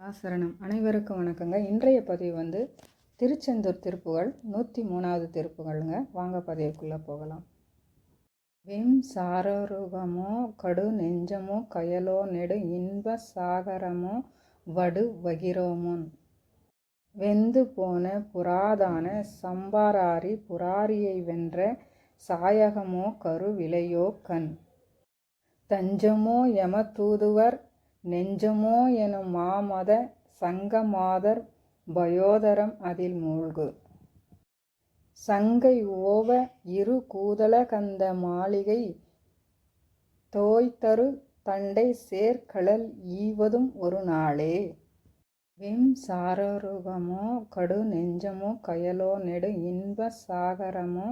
ஆசரணம். அனைவருக்கும் வணக்கங்க. இன்றைய பதிவு வந்து திருச்செந்தூர் திருப்புகள் நூற்றி மூணாவது திருப்புகள்ங்க வாங்க பதிவுக்குள்ளே போகலாம். வெம் சாரரூபமோ கடு நெஞ்சமோ கயலோ நெடு இன்ப சாகரமோ வடு வகிரோமுன். வெந்து போன புராதான சம்பாராரி புராரியை வென்ற சாயகமோ கரு விலையோ கண். தஞ்சமோ யம தூதுவர் நெஞ்சமோ எனும் மாமத சங்கமாதர் பயோதரம் அதில் மூழ்கு. சங்கை ஓவ இரு கூதல கந்த மாளிகை தோய்தரு தண்டை சேர்கழல் ஈவதும் ஒரு நாளே. வெம் சாரருகமோ கடு நெஞ்சமோ கயலோ நெடு இன்ப சாகரமோ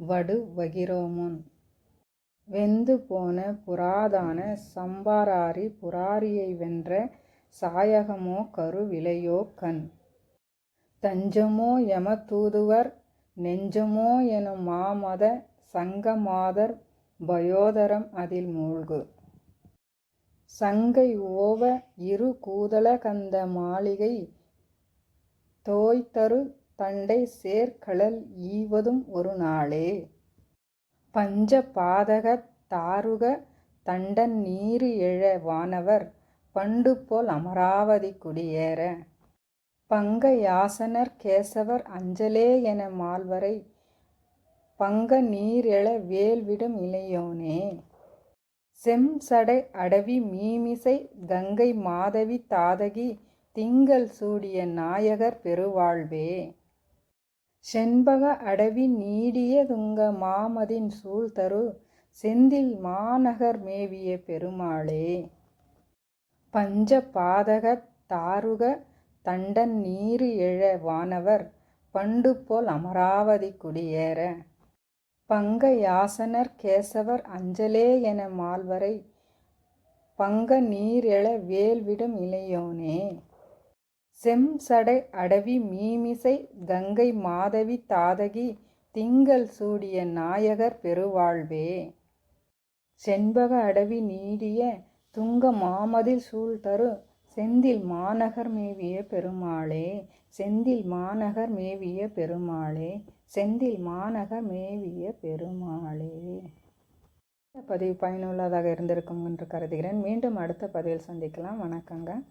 வடு வகிரோமுன். வெந்து போன புராதான சம்பாராரி புராரியை வென்ற சாயகமோ கரு விலையோ கண். தஞ்சமோ யம தூதுவர் நெஞ்சமோ எனும் மாமத சங்கமாதர் பயோதரம் அதில் மூழ்கு. சங்கை ஓவ இரு கூதல கந்த மாளிகை தோய்தரு தண்டை சேர்கழல் ஈவதும் ஒரு நாளே. பஞ்ச பாதகத் தாருக தண்டன் நீரு எழ வானவர் பண்டுபோல் அமராவதி குடியேற. பங்க யாசனர் கேசவர் அஞ்சலே என மால்வரை பங்க நீரெழ வேல்விடும் இளையோனே. செம் சடை அடவி மீமிசை கங்கை மாதவி தாதகி திங்கள் சூடிய நாயகர் பெருவாழ்வே. செண்பக அடவி நீடியதுங்க மாமதின் சூழ்தரு செந்தில் மாநகர் மேவிய பெருமாளே. பஞ்ச பாதகத் தாருக தண்டன் நீரு எழ வானவர் பண்டு போல் அமராவதி குடியேற. பங்க யாசனர் கேசவர் அஞ்சலே என மால்வரை பங்க நீரெழ வேல்விடும் இளையோனே. செம் சடை அடவி மீமிசை கங்கை மாதவி தாதகி திங்கள் சூடிய நாயகர் பெருவாழ்வே. செண்பக அடவி நீடிய துங்க மாமதில் சூழ்தரு செந்தில் மாநகர் மேவிய பெருமாளே. செந்தில் மாநகர் மேவிய பெருமாளே. செந்தில் மாநகர் மேவிய பெருமாளே. பதிவு பயனுள்ளதாக இருந்திருக்கும் என்று கருதுகிறேன். மீண்டும் அடுத்த பதிவில் சந்திக்கலாம். வணக்கங்க.